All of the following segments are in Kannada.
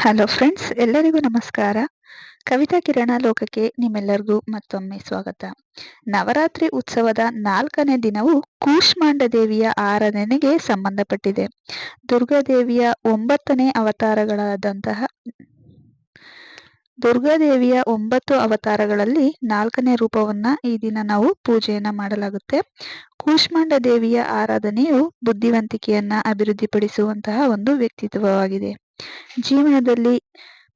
ಹಲೋ ಫ್ರೆಂಡ್ಸ್ ಎಲ್ಲರಿಗೂ ನಮಸ್ಕಾರ. ಕವಿತಾ ಕಿರಣ ಲೋಕಕ್ಕೆ ನಿಮ್ಮೆಲ್ಲರಿಗೂ ಮತ್ತೊಮ್ಮೆ ಸ್ವಾಗತ. ನವರಾತ್ರಿ ಉತ್ಸವದ ನಾಲ್ಕನೇ ದಿನವು ಕೂಷ್ಮಾಂಡ ದೇವಿಯ ಆರಾಧನೆಗೆ ಸಂಬಂಧಪಟ್ಟಿದೆ. ದುರ್ಗಾದೇವಿಯ ಒಂಬತ್ತನೇ ಅವತಾರಗಳಾದಂತಹ ದುರ್ಗಾದೇವಿಯ ಒಂಬತ್ತು ಅವತಾರಗಳಲ್ಲಿ ನಾಲ್ಕನೇ ರೂಪವನ್ನ ಈ ದಿನ ನಾವು ಪೂಜೆಯನ್ನ ಮಾಡಲಾಗುತ್ತೆ. ಕೂಷ್ಮಾಂಡ ದೇವಿಯ ಆರಾಧನೆಯು ಬುದ್ಧಿವಂತಿಕೆಯನ್ನ ಅಭಿವೃದ್ಧಿಪಡಿಸುವಂತಹ ಒಂದು ವ್ಯಕ್ತಿತ್ವವಾಗಿದೆ. ಜೀವನದಲ್ಲಿ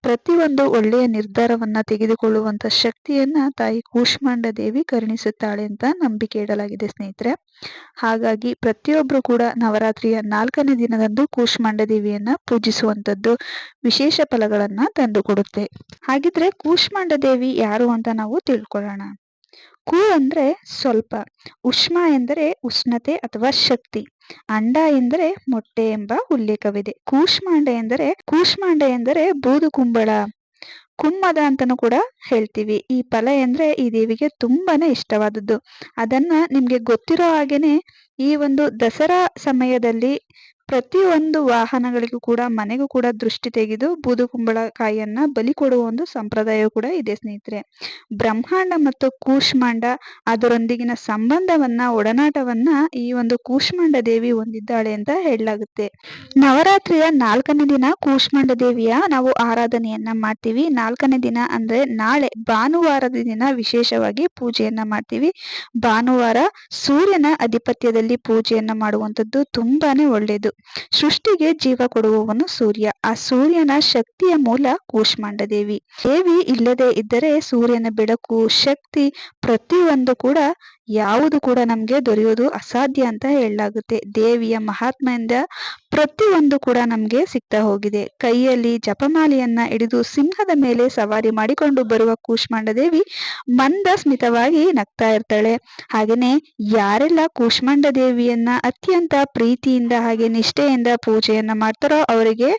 ಪ್ರತಿಯೊಂದು ಒಳ್ಳೆಯ ನಿರ್ಧಾರವನ್ನ ತೆಗೆದುಕೊಳ್ಳುವಂತ ಶಕ್ತಿಯನ್ನ ತಾಯಿ ಕೂಷ್ಮಾಂಡ ದೇವಿ ಕರುಣಿಸುತ್ತಾಳೆ ಅಂತ ನಂಬಿಕೆ ಇಡಲಾಗಿದೆ ಸ್ನೇಹಿತರೆ. ಹಾಗಾಗಿ ಪ್ರತಿಯೊಬ್ಬರು ಕೂಡ ನವರಾತ್ರಿಯ ನಾಲ್ಕನೇ ದಿನದಂದು ಕೂಷ್ಮಾಂಡ ದೇವಿಯನ್ನ ಪೂಜಿಸುವಂತದ್ದು ವಿಶೇಷ ಫಲಗಳನ್ನ ತಂದುಕೊಡುತ್ತೆ ಹಾಗಿದ್ರೆ ಕೂಷ್ಮಾಂಡ ದೇವಿ ಯಾರು ಅಂತ ನಾವು ತಿಳ್ಕೊಳ್ಳೋಣ. ಕು ಅಂದ್ರೆ ಸ್ವಲ್ಪ, ಉಷ್ಮ ಎಂದರೆ ಉಷ್ಣತೆ ಅಥವಾ ಶಕ್ತಿ, ಅಂಡ ಎಂದರೆ ಮೊಟ್ಟೆ ಎಂಬ ಉಲ್ಲೇಖವಿದೆ. ಕೂಷ್ಮಾಂಡ ಎಂದರೆ ಕೂಷ್ಮಾಂಡ ಎಂದರೆ ಬೂದು ಕುಂಬಳ, ಕುಮ್ಮದ ಅಂತನೂ ಕೂಡ ಹೇಳ್ತೀವಿ. ಈ ಫಲ ಎಂದ್ರೆ ಈ ದೇವಿಗೆ ತುಂಬಾನೇ ಇಷ್ಟವಾದದ್ದು. ಅದನ್ನ ನಿಮ್ಗೆ ಗೊತ್ತಿರೋ ಹಾಗೇನೆ ಈ ಒಂದು ದಸರಾ ಸಮಯದಲ್ಲಿ ಪ್ರತಿಯೊಂದು ವಾಹನಗಳಿಗೂ ಕೂಡ, ಮನೆಗೂ ಕೂಡ ದೃಷ್ಟಿ ತೆಗೆದು ಬೂದು ಕುಂಬಳಕಾಯಿಯನ್ನ ಬಲಿ ಕೊಡುವ ಒಂದು ಸಂಪ್ರದಾಯ ಕೂಡ ಇದೆ, ಸ್ನೇಹಿತರೆ. ಬ್ರಹ್ಮಾಂಡ ಮತ್ತು ಕೂಷ್ಮಾಂಡ ಅದರೊಂದಿಗಿನ ಸಂಬಂಧವನ್ನ, ಒಡನಾಟವನ್ನ ಈ ಒಂದು ಕೂಷ್ಮಾಂಡ ದೇವಿ ಹೊಂದಿದ್ದಾಳೆ ಅಂತ ಹೇಳಲಾಗುತ್ತೆ. ನವರಾತ್ರಿಯ ನಾಲ್ಕನೇ ದಿನ ಕೂಷ್ಮಾಂಡ ದೇವಿಯ ನಾವು ಆರಾಧನೆಯನ್ನ ಮಾಡ್ತೀವಿ. ನಾಲ್ಕನೇ ದಿನ ಅಂದ್ರೆ ನಾಳೆ, ಭಾನುವಾರದ ದಿನ ವಿಶೇಷವಾಗಿ ಪೂಜೆಯನ್ನ ಮಾಡ್ತೀವಿ. ಭಾನುವಾರ ಸೂರ್ಯನ ಅಧಿಪತ್ಯದಲ್ಲಿ ಪೂಜೆಯನ್ನ ಮಾಡುವಂತದ್ದು ತುಂಬಾನೇ ಒಳ್ಳೆಯದು ಸೃಷ್ಟಿಗೆ ಜೀವ ಕೊಡುವವನು ಸೂರ್ಯ. ಆ ಸೂರ್ಯನ ಶಕ್ತಿಯ ಮೂಲ ಕೂಷ್ಮಾಂಡ ದೇವಿ ದೇವಿ ಇಲ್ಲದೆ ಇದ್ದರೆ ಸೂರ್ಯನ ಬೆಳಕು, ಶಕ್ತಿ ಪ್ರತಿಯೊಂದು ಕೂಡ ಯಾವುದು ಕೂಡ ನಮ್ಗೆ ದೊರೆಯೋದು ಅಸಾಧ್ಯ ಅಂತ ಹೇಳಲಾಗುತ್ತೆ. ದೇವಿಯ ಮಹಾತ್ಮೆಯಿಂದ ಪ್ರತಿಯೊಂದು ಕೂಡ ನಮ್ಗೆ ಸಿಗ್ತಾ ಹೋಗಿದೆ. ಕೈಯಲ್ಲಿ ಜಪಮಾಲೆಯನ್ನ ಹಿಡಿದು ಸಿಂಹದ ಮೇಲೆ ಸವಾರಿ ಮಾಡಿಕೊಂಡು ಬರುವ ಕೂಷ್ಮಾಂಡ ದೇವಿ ಮಂದ ಸ್ಮಿತವಾಗಿ ನಗ್ತಾ ಇರ್ತಾಳೆ. ಹಾಗೇನೆ ಯಾರೆಲ್ಲ ಕೂಷ್ಮಾಂಡ ದೇವಿಯನ್ನ ಅತ್ಯಂತ ಪ್ರೀತಿಯಿಂದ ಹಾಗೆ ನಿಷ್ಠೆಯಿಂದ ಪೂಜೆಯನ್ನ ಮಾಡ್ತಾರೋ ಅವರಿಗೆ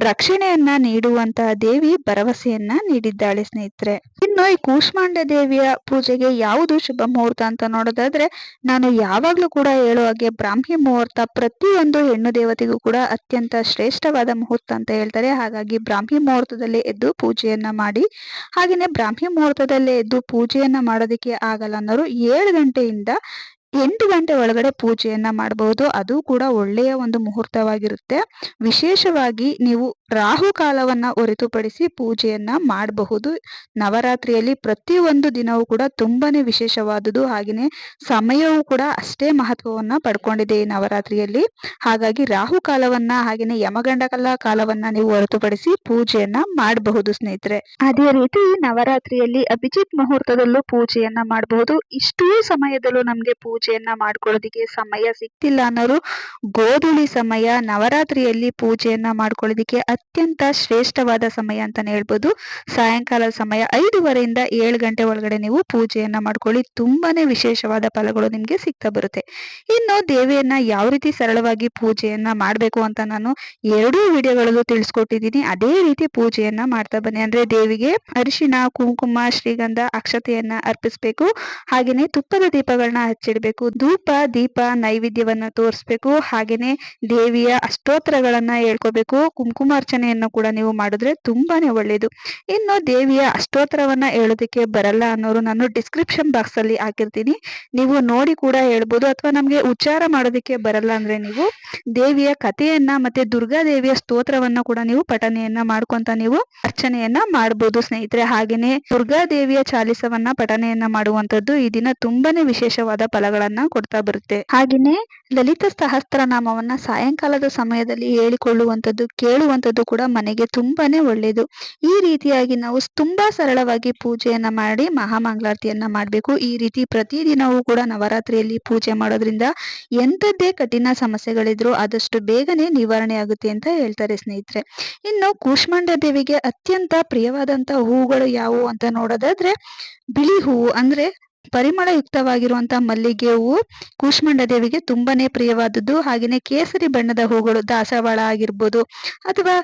ರಕ್ಷಣೆಯನ್ನ ನೀಡುವಂತಹ ದೇವಿ ಭರವಸೆಯನ್ನ ನೀಡಿದ್ದಾಳೆ ಸ್ನೇಹಿತರೆ. ಇನ್ನು ಈ ಕೂಷ್ಮಾಂಡ ದೇವಿಯ ಪೂಜೆಗೆ ಯಾವುದು ಶುಭ ಮುಹೂರ್ತ ಅಂತ ನೋಡೋದಾದ್ರೆ ನಾನು ಯಾವಾಗ್ಲೂ ಕೂಡ ಹೇಳೋ ಹಾಗೆ ಬ್ರಾಹ್ಮಿ ಮುಹೂರ್ತ ಪ್ರತಿಯೊಂದು ಹೆಣ್ಣು ದೇವತೆಗೂ ಕೂಡ ಅತ್ಯಂತ ಶ್ರೇಷ್ಠವಾದ ಮುಹೂರ್ತ ಅಂತ ಹೇಳ್ತಾರೆ. ಹಾಗಾಗಿ ಬ್ರಾಹ್ಮಿ ಮುಹೂರ್ತದಲ್ಲೇ ಎದ್ದು ಪೂಜೆಯನ್ನ ಮಾಡಿ ಹಾಗೆಯೇ ಬ್ರಾಹ್ಮಿ ಮುಹೂರ್ತದಲ್ಲೇ ಎದ್ದು ಪೂಜೆಯನ್ನ ಮಾಡೋದಕ್ಕೆ ಆಗಲ್ಲ ಅನ್ನೋರು ಏಳು ಗಂಟೆಯಿಂದ ಎಂಟು ಗಂಟೆ ಒಳಗಡೆ ಪೂಜೆಯನ್ನ ಮಾಡಬಹುದು ಅದು ಕೂಡ ಒಳ್ಳೆಯ ಒಂದು ಮುಹೂರ್ತವಾಗಿರುತ್ತೆ. ವಿಶೇಷವಾಗಿ ನೀವು ರಾಹು ಕಾಲವನ್ನ ಹೊರತುಪಡಿಸಿ ಪೂಜೆಯನ್ನ ಮಾಡಬಹುದು. ನವರಾತ್ರಿಯಲ್ಲಿ ಪ್ರತಿಯೊಂದು ದಿನವೂ ಕೂಡ ತುಂಬಾನೇ ವಿಶೇಷವಾದುದು ಹಾಗೆಯೇ ಸಮಯವೂ ಕೂಡ ಅಷ್ಟೇ ಮಹತ್ವವನ್ನ ಪಡ್ಕೊಂಡಿದೆ ಈ ನವರಾತ್ರಿಯಲ್ಲಿ. ಹಾಗಾಗಿ ರಾಹು ಕಾಲವನ್ನ ಹಾಗೆಯೇ ಯಮಗಂಡಕಲ್ಲ ಕಾಲವನ್ನ ನೀವು ಹೊರತುಪಡಿಸಿ ಪೂಜೆಯನ್ನ ಮಾಡಬಹುದು ಸ್ನೇಹಿತರೆ. ಅದೇ ರೀತಿ ನವರಾತ್ರಿಯಲ್ಲಿ ಅಭಿಜಿತ್ ಮುಹೂರ್ತದಲ್ಲೂ ಪೂಜೆಯನ್ನ ಮಾಡಬಹುದು. ಇಷ್ಟೂ ಸಮಯದಲ್ಲೂ ನಮ್ಗೆ ಪೂಜೆಯನ್ನ ಮಾಡ್ಕೊಳ್ಳೋದಿಕ್ಕೆ ಸಮಯ ಸಿಕ್ತಿಲ್ಲ ಅನ್ನೋರು ಗೋಧುಳಿ ಸಮಯ, ನವರಾತ್ರಿಯಲ್ಲಿ ಪೂಜೆಯನ್ನ ಮಾಡ್ಕೊಳ್ಳೋದಿಕ್ಕೆ ಅತ್ಯಂತ ಶ್ರೇಷ್ಠವಾದ ಸಮಯ ಅಂತಾನೆ ಹೇಳ್ಬೋದು. ಸಾಯಂಕಾಲ ಸಮಯ ಐದುವರೆಯಿಂದ ಏಳು ಗಂಟೆ ಒಳಗಡೆ ನೀವು ಪೂಜೆಯನ್ನ ಮಾಡ್ಕೊಳ್ಳಿ. ತುಂಬಾನೇ ವಿಶೇಷವಾದ ಫಲಗಳು ನಿಮ್ಗೆ ಸಿಗ್ತಾ ಬರುತ್ತೆ. ಇನ್ನು ದೇವಿಯನ್ನ ಯಾವ ರೀತಿ ಸರಳವಾಗಿ ಪೂಜೆಯನ್ನ ಮಾಡಬೇಕು ಅಂತ ನಾನು ಎರಡೂ ವಿಡಿಯೋಗಳಲ್ಲೂ ತಿಳಿಸ್ಕೊಟ್ಟಿದ್ದೀನಿ. ಅದೇ ರೀತಿ ಪೂಜೆಯನ್ನ ಮಾಡ್ತಾ ಬನ್ನಿ. ಅಂದ್ರೆ ದೇವಿಗೆ ಅರಿಶಿನ ಕುಂಕುಮ, ಶ್ರೀಗಂಧ, ಅಕ್ಷತೆಯನ್ನ ಅರ್ಪಿಸ್ಬೇಕು. ಹಾಗೇನೆ ತುಪ್ಪದ ದೀಪಗಳನ್ನ ಹಚ್ಚಿಡ್ಬೇಕು. ಧೂಪ, ದೀಪ, ನೈವೇದ್ಯವನ್ನ ತೋರಿಸ್ಬೇಕು. ಹಾಗೇನೆ ದೇವಿಯ ಅಷ್ಟೋತ್ತರಗಳನ್ನ ಹೇಳ್ಕೋಬೇಕು. ಕುಂಕುಮಾರ್ಚನೆಯನ್ನು ಕೂಡ ನೀವು ಮಾಡಿದ್ರೆ ತುಂಬಾನೇ ಒಳ್ಳೇದು. ಇನ್ನು ದೇವಿಯ ಅಷ್ಟೋತ್ತರವನ್ನ ಹೇಳೋದಕ್ಕೆ ಬರಲ್ಲ ಅನ್ನೋರು ನಾನು ಡಿಸ್ಕ್ರಿಪ್ಷನ್ ಬಾಕ್ಸ್ ಅಲ್ಲಿ ಹಾಕಿರ್ತೀನಿ. ನೀವು ನೋಡಿ ಕೂಡ ಹೇಳ್ಬೋದು ಅಥವಾ ನಮ್ಗೆ ಉಚ್ಚಾರ ಮಾಡೋದಕ್ಕೆ ಬರಲ್ಲ ಅಂದ್ರೆ ನೀವು ದೇವಿಯ ಕಥೆಯನ್ನ ಮತ್ತೆ ದುರ್ಗಾ ದೇವಿಯ ಸ್ತೋತ್ರವನ್ನ ಕೂಡ ನೀವು ಪಠನೆಯನ್ನ ಮಾಡ್ಕೊಂತ ನೀವು ಅರ್ಚನೆಯನ್ನ ಮಾಡಬಹುದು ಸ್ನೇಹಿತರೆ. ಹಾಗೇನೆ ದುರ್ಗಾ ದೇವಿಯ ಚಾಲಿಸವನ್ನ ಪಠನೆಯನ್ನ ಮಾಡುವಂತದ್ದು ಈ ದಿನ ತುಂಬಾನೇ ವಿಶೇಷವಾದ ಫಲಗಳನ್ನ ಕೊಡ್ತಾ ಬರುತ್ತೆ. ಹಾಗೇನೆ ಲಲಿತ ಸಹಸ್ರನಾಮವನ್ನ ಸಾಯಂಕಾಲದ ಸಮಯದಲ್ಲಿ ಹೇಳಿಕೊಳ್ಳುವಂತದ್ದು ಕೇಳುವಂತದ್ದು ಕೂಡ ಮನೆಗೆ ತುಂಬಾನೇ ಒಳ್ಳೆಯದು ಈ ರೀತಿಯಾಗಿ ನಾವು ತುಂಬಾ ಸರಳವಾಗಿ ಪೂಜೆಯನ್ನ ಮಾಡಿ ಮಹಾಮಂಗಳಾರತಿಯನ್ನ ಮಾಡಬೇಕು. ಈ ರೀತಿ ಪ್ರತಿದಿನವೂ ಕೂಡ ನವರಾತ್ರಿಯಲ್ಲಿ ಪೂಜೆ ಮಾಡೋದ್ರಿಂದ ಎಂಥದ್ದೇ ಕಠಿಣ ಸಮಸ್ಯೆಗಳಿದ್ರು ಆದಷ್ಟು ಬೇಗನೆ ನಿವಾರಣೆ ಆಗುತ್ತೆ ಅಂತ ಹೇಳ್ತಾರೆ ಸ್ನೇಹಿತರೆ. ಇನ್ನು ಕೂಷ್ಮಾಂಡ ದೇವಿಗೆ ಅತ್ಯಂತ ಪ್ರಿಯವಾದಂತ ಹೂಗಳು ಯಾವುವು ಅಂತ ನೋಡೋದಾದ್ರೆ ಬಿಳಿ ಹೂವು ಅಂದ್ರೆ ಪರಿಮಳಯುಕ್ತವಾಗಿರುವಂತಹ ಮಲ್ಲಿಗೆ ಹೂವು ಕೂಷ್ಮಾಂಡ ದೇವಿಗೆ ತುಂಬಾನೇ ಪ್ರಿಯವಾದದ್ದು. ಹಾಗೆಯೇ ಕೇಸರಿ ಬಣ್ಣದ ಹೂಗಳು ದಾಸವಾಳ ಆಗಿರ್ಬೋದು ಅಥವಾ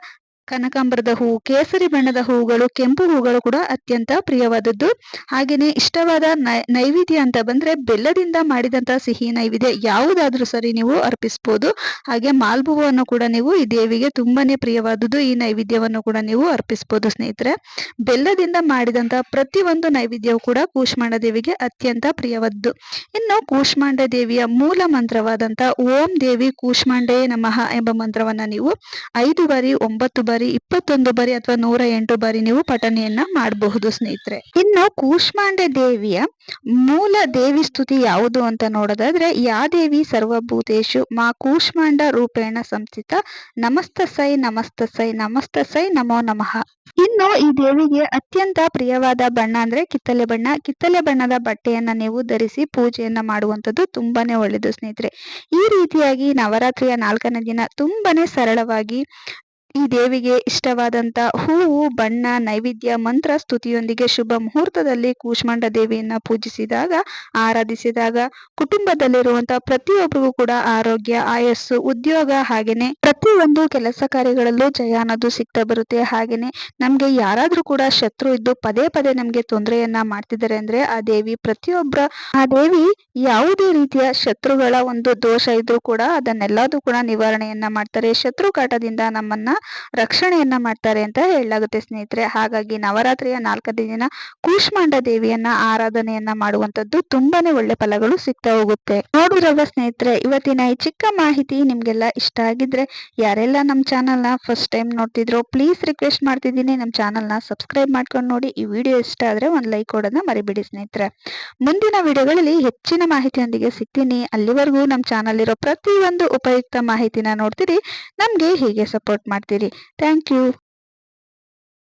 ಕನಕಾಂಬರದ ಹೂ, ಕೇಸರಿ ಬಣ್ಣದ ಹೂವುಗಳು ಕೆಂಪು ಹೂಗಳು ಕೂಡ ಅತ್ಯಂತ ಪ್ರಿಯವಾದದ್ದು. ಹಾಗೆಯೇ ಇಷ್ಟವಾದ ನೈವೇದ್ಯ ಅಂತ ಬಂದರೆ ಬೆಲ್ಲದಿಂದ ಮಾಡಿದಂತಹ ಸಿಹಿ ನೈವೇದ್ಯ ಯಾವುದಾದ್ರೂ ಸರಿ ನೀವು ಅರ್ಪಿಸ್ಬೋದು. ಹಾಗೆ ಮಾಲ್ಬುವನ್ನು ಕೂಡ ನೀವು ಈ ದೇವಿಗೆ ತುಂಬಾನೇ ಪ್ರಿಯವಾದದ್ದು ಈ ನೈವೇದ್ಯವನ್ನು ಕೂಡ ನೀವು ಅರ್ಪಿಸ್ಬೋದು ಸ್ನೇಹಿತರೆ. ಬೆಲ್ಲದಿಂದ ಮಾಡಿದಂಥ ಪ್ರತಿಯೊಂದು ನೈವೇದ್ಯವು ಕೂಡ ಕೂಷ್ಮಾಂಡ ದೇವಿಗೆ ಅತ್ಯಂತ ಪ್ರಿಯವಾದ್ದು ಇನ್ನು ಕೂಷ್ಮಾಂಡ ದೇವಿಯ ಮೂಲ ಮಂತ್ರವಾದಂತಹ ಓಂ ದೇವಿ ಕೂಷ್ಮಾಂಡೇ ನಮಃ ಎಂಬ ಮಂತ್ರವನ್ನ ನೀವು ಐದು ಬಾರಿ, ಒಂಬತ್ತು ಬಾರಿ ಇಪ್ಪತ್ತೊಂದು ಬಾರಿ ಅಥವಾ ನೂರ ಎಂಟು ಬಾರಿ ನೀವು ಪಠನೆಯನ್ನ ಮಾಡಬಹುದು ಸ್ನೇಹಿತರೆ. ಇನ್ನು ಕೂಷ್ಮಾಂಡ ದೇವಿಯ ಮೂಲ ದೇವಿ ಸ್ತುತಿ ಯಾವುದು ಅಂತ ನೋಡೋದಾದ್ರೆ, ಯಾ ದೇವಿ ಸರ್ವಭೂತೇಶು, ಮಾ ಕೂಷ್ಮಾಂಡ ರೂಪೇಣ ಸಂಸ್ಥಿತ, ನಮಸ್ತಸೈ ನಮಸ್ತಸೈ ನಮಸ್ತಸೈ, ನಮೋ ನಮಃ. ಇನ್ನು ಈ ದೇವಿಗೆ ಅತ್ಯಂತ ಪ್ರಿಯವಾದ ಬಣ್ಣ ಅಂದ್ರೆ ಕಿತ್ತಲೆ ಬಣ್ಣ. ಕಿತ್ತಲೆ ಬಣ್ಣದ ಬಟ್ಟೆಯನ್ನ ನೀವು ಧರಿಸಿ ಪೂಜೆಯನ್ನ ಮಾಡುವಂತದ್ದು ತುಂಬಾನೇ ಒಳ್ಳೆಯದು ಸ್ನೇಹಿತರೆ. ಈ ರೀತಿಯಾಗಿ ನವರಾತ್ರಿಯ ನಾಲ್ಕನೇ ದಿನ ತುಂಬಾನೇ ಸರಳವಾಗಿ ಈ ದೇವಿಗೆ ಇಷ್ಟವಾದಂತ ಹೂವು, ಬಣ್ಣ, ನೈವೇದ್ಯ, ಮಂತ್ರ, ಸ್ತುತಿಯೊಂದಿಗೆ ಶುಭ ಮುಹೂರ್ತದಲ್ಲಿ ಕೂಷ್ಮಾಂಡ ದೇವಿಯನ್ನ ಪೂಜಿಸಿದಾಗ, ಆರಾಧಿಸಿದಾಗ ಕುಟುಂಬದಲ್ಲಿರುವಂತಹ ಪ್ರತಿಯೊಬ್ಬರಿಗೂ ಕೂಡ ಆರೋಗ್ಯ, ಆಯಸ್ಸು, ಉದ್ಯೋಗ ಹಾಗೇನೆ ಪ್ರತಿಯೊಂದು ಕೆಲಸ ಕಾರ್ಯಗಳಲ್ಲೂ ಜಯ ಅನ್ನೋದು ಸಿಗ್ತಾ ಬರುತ್ತೆ. ಹಾಗೇನೆ ನಮ್ಗೆ ಯಾರಾದ್ರೂ ಕೂಡ ಶತ್ರು ಇದ್ದು ಪದೇ ಪದೇ ನಮ್ಗೆ ತೊಂದರೆಯನ್ನ ಮಾಡ್ತಿದ್ದಾರೆ ಅಂದ್ರೆ ಆ ದೇವಿ ಪ್ರತಿಯೊಬ್ಬರ ಆ ದೇವಿ ಯಾವುದೇ ರೀತಿಯ ಶತ್ರುಗಳ ಒಂದು ದೋಷ ಇದ್ರೂ ಕೂಡ ಅದನ್ನೆಲ್ಲದೂ ಕೂಡ ನಿವಾರಣೆಯನ್ನ ಮಾಡ್ತಾರೆ. ಶತ್ರು ಕಾಟದಿಂದ ನಮ್ಮನ್ನ ರಕ್ಷಣೆಯನ್ನ ಮಾಡ್ತಾರೆ ಅಂತ ಹೇಳಲಾಗುತ್ತೆ ಸ್ನೇಹಿತರೆ. ಹಾಗಾಗಿ ನವರಾತ್ರಿಯ ನಾಲ್ಕನೇ ದಿನ ಕೂಷ್ಮಾಂಡ ದೇವಿಯನ್ನ ಆರಾಧನೆಯನ್ನ ಮಾಡುವಂತದ್ದು ತುಂಬಾನೇ ಒಳ್ಳೆ ಫಲಗಳು ಸಿಗ್ತಾ ಹೋಗುತ್ತೆ. ನೋಡಿದ್ರವ ಸ್ನೇಹಿತರೆ, ಇವತ್ತಿನ ಈ ಚಿಕ್ಕ ಮಾಹಿತಿ ನಿಮ್ಗೆಲ್ಲ ಇಷ್ಟ ಆಗಿದ್ರೆ ಯಾರೆಲ್ಲ ನಮ್ಮ ನ ಫಸ್ಟ್ ಟೈಮ್ ನೋಡ್ತಿದ್ರು ಪ್ಲೀಸ್ ರಿಕ್ವೆಸ್ಟ್ ಮಾಡ್ತಿದ್ದೀನಿ. ನಮ್ಮ ನ ಸಬ್ಸ್ಕ್ರೈಬ್ ಮಾಡ್ಕೊಂಡು ನೋಡಿ. ಈ ವಿಡಿಯೋ ಇಷ್ಟ ಆದ್ರೆ ಒಂದು ಲೈಕ್ ಕೊಡೋದನ್ನ ಮರಿಬೇಡಿ ಸ್ನೇಹಿತರೆ. ಮುಂದಿನ ವಿಡಿಯೋಗಳಲ್ಲಿ ಹೆಚ್ಚಿನ ಮಾಹಿತಿಯೊಂದಿಗೆ ಸಿಗ್ತೀನಿ. ಅಲ್ಲಿವರೆಗೂ ನಮ್ಮ ಚಾನಲ್ ಇರೋ ಪ್ರತಿಯೊಂದು ಉಪಯುಕ್ತ ಮಾಹಿತಿನ ನೋಡ್ತೀರಿ. ನಮಗೆ ಹೀಗೆ ಸಪೋರ್ಟ್ ಮಾಡ್ತೀರಿ. Thank you